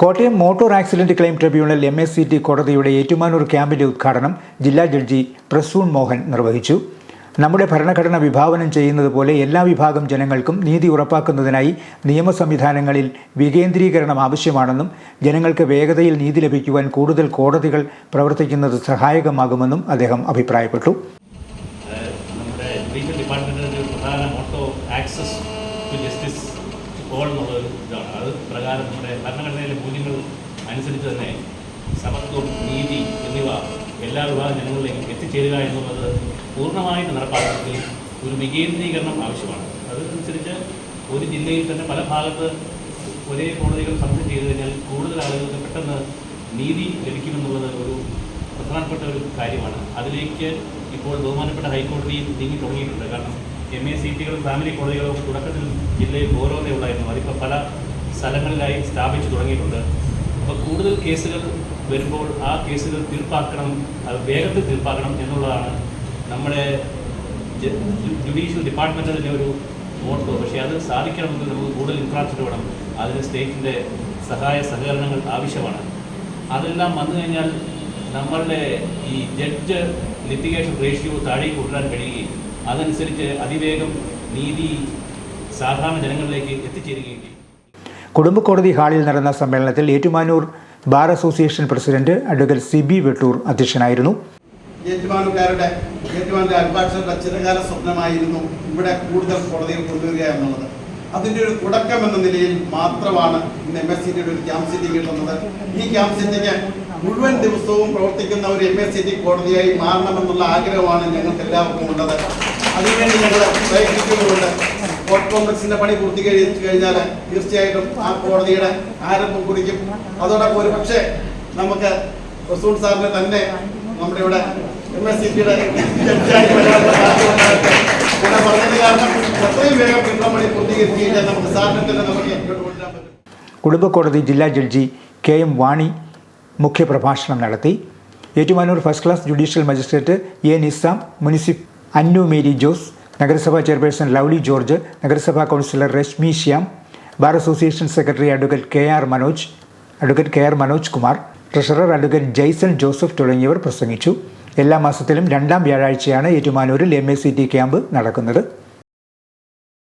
Kottayam motor accident claim tribunal M S C T കോടതിയുടെ ഏറ്റുമാനൂർ ക്യാമ്പിന്റെ ഉദ്ഘാടനം ജില്ലാ ജഡ്ജി പ്രസൂൺ മോഹൻ നിർവഹിച്ചു. നമ്മുടെ ഭരണഘടന വിഭാവനം ചെയ്യുന്നത് പോലെ എല്ലാ വിഭാഗം ജനങ്ങൾക്കും നീതി ഉറപ്പാക്കുന്നതിനായി നിയമ സംവിധാനങ്ങളിൽ വികേന്ദ്രീകരണം ആവശ്യമാണെന്നും ജനങ്ങൾക്ക് വേഗതയിൽ നീതി ലഭിക്കുവാൻ കൂടുതൽ കോടതികൾ പ്രവർത്തിക്കുന്നത് സഹായകമാകുമെന്നും അദ്ദേഹം അഭിപ്രായപ്പെട്ടു. ഡിപ്പാർട്ട്മെന്റിന്റെ പ്രധാന motto access to justice all എന്നുള്ളൊരു ഇതാണ്. അത് പ്രകാരം നമ്മുടെ ഭരണഘടനയിലെ മൂല്യങ്ങൾ അനുസരിച്ച് തന്നെ സമത്വം നീതി എന്നിവ എല്ലാ വിഭാഗം ജനങ്ങളിലേക്കും എത്തിച്ചേരുക എന്നുള്ളത് പൂർണമായിട്ട് നടപ്പാക്കണമെങ്കിൽ ഒരു വികേന്ദ്രീകരണം ആവശ്യമാണ്. അതനുസരിച്ച് ഒരു ജില്ലയിൽ തന്നെ പല ഭാഗത്ത് ഒരേ കോടതികൾ സമരം ചെയ്തു കഴിഞ്ഞാൽ കൂടുതൽ ആളുകൾക്ക് പെട്ടെന്ന് നീതി ലഭിക്കുമെന്നുള്ളത് ഒരു പ്രധാനപ്പെട്ട ഒരു കാര്യമാണ്. അതിലേക്ക് ഇപ്പോൾ ബഹുമാനപ്പെട്ട ഹൈക്കോടതിയിൽ നീങ്ങി തുടങ്ങിയിട്ടുണ്ട്. കാരണം എം എ സി ടികളും ഫാമിലി ഒക്കെ തുടക്കത്തിൽ ജില്ലയിൽ ഓരോന്നേ ഉണ്ടായിരുന്നു അതിപ്പോൾ പല സ്ഥലങ്ങളിലായി സ്ഥാപിച്ചു തുടങ്ങിയിട്ടുണ്ട്. അപ്പോൾ കൂടുതൽ കേസുകൾ വരുമ്പോൾ ആ കേസുകൾ തീർപ്പാക്കണം അത് വേഗത്തിൽ തീർപ്പാക്കണം എന്നുള്ളതാണ് നമ്മുടെ ജുഡീഷ്യൽ ഡിപ്പാർട്ട്മെന്റിന്റെ ഒരു മോട്ടോ പക്ഷേ അത് സാധിക്കണമെങ്കിൽ നമുക്ക് കൂടുതൽ ഇൻഫ്രാസ്ട്രക്ചർ വേണം. അതിന് സ്റ്റേറ്റിന്റെ സഹായ സഹകരണങ്ങൾ ആവശ്യമാണ്. അതെല്ലാം വന്നു കഴിഞ്ഞാൽ നമ്മളുടെ ഈ ജഡ്ജ് ലിറ്റിഗേഷൻ റേഷ്യോ താഴേക്ക് കൊണ്ടുവരാൻ കഴിയുകയും അതനുസരിച്ച് അതിവേഗം നീതി സാധാരണ ജനങ്ങളിലേക്ക് എത്തിച്ചേരുകയും ചെയ്യും. കുടുംബ കോടതി ഹാളിൽ നടന്ന സമ്മേളനത്തിൽ Ettumanoor bar association president advocate C B Vettoor അധ്യക്ഷനായിരുന്നു. ഏറ്റുമാനൂർക്കാരുടെ ഏറ്റുമാനൂർ അഭിഭാഷകരുടെ ചിരകാല സ്വപ്നമായിരുന്നു ഇവിടെ കൂടുതൽ കോടതിയിൽ കൊണ്ടുവരിക എന്നുള്ളത്. അതിന്റെ ഒരു തുടക്കം എന്ന നിലയിൽ മാത്രമാണ് ഇന്ന് എം എസ് സി ടിയുടെ ഒരു ക്യാമ്പ് സിറ്റി കിട്ടുന്നത്. ഈ ക്യാമ്പ് സിറ്റിക്ക് മുഴുവൻ ദിവസവും പ്രവർത്തിക്കുന്ന ഒരു എം എസ് സി ടി കോടതിയായി മാറണമെന്നുള്ള ആഗ്രഹമാണ് ഞങ്ങൾക്ക് എല്ലാവർക്കും ഉള്ളത്. അതിനുവേണ്ടി ഞങ്ങൾ പ്രയത്നിക്കുന്നുണ്ട് കോർട്ട് കോംപ്ലക്സിന്റെ പണി പൂർത്തീകരിച്ചു കഴിഞ്ഞാൽ തീർച്ചയായിട്ടും ആ കോടതിയുടെ ആരംഭം കുറിക്കും. അതോടൊപ്പം ഒരു പക്ഷേ നമുക്ക് റസൂൺ സാറിനെ തന്നെ നമ്മുടെ ഇവിടെ എം എസ് സി ടിയുടെ ജഡ്ജായി വരാനുള്ള സാധ്യതയുണ്ടാകട്ടെ. ഇവിടെ പറഞ്ഞത് കാരണം എത്രയും വേഗം പിന്തുണ പൂർത്തീകരിച്ചു കഴിഞ്ഞാൽ നമുക്ക് സാറിനെ തന്നെ നമുക്ക് ഇങ്ങോട്ട് കൊണ്ടുവരാൻ പറ്റും. കുടുംബ കോടതി ജില്ലാ ജഡ്ജി കെ എം വാണി മുഖ്യപ്രഭാഷണം നടത്തി. Ettumanoor first class judicial magistrate A Nizam munsiff Annu Mary Jose നഗരസഭാ ചെയർപേഴ്സൺ ലൗലി ജോർജ് നഗരസഭാ councillor Reshmi Shyam bar association secretary advocate K R Manoj advocate K R Manoj Kumar treasurer advocate Jaison Joseph തുടങ്ങിയവർ പ്രസംഗിച്ചു. എല്ലാ മാസത്തിലും രണ്ടാം വ്യാഴാഴ്ചയാണ് ഏറ്റുമാനൂരിൽ M A C T camp നടക്കുന്നത്.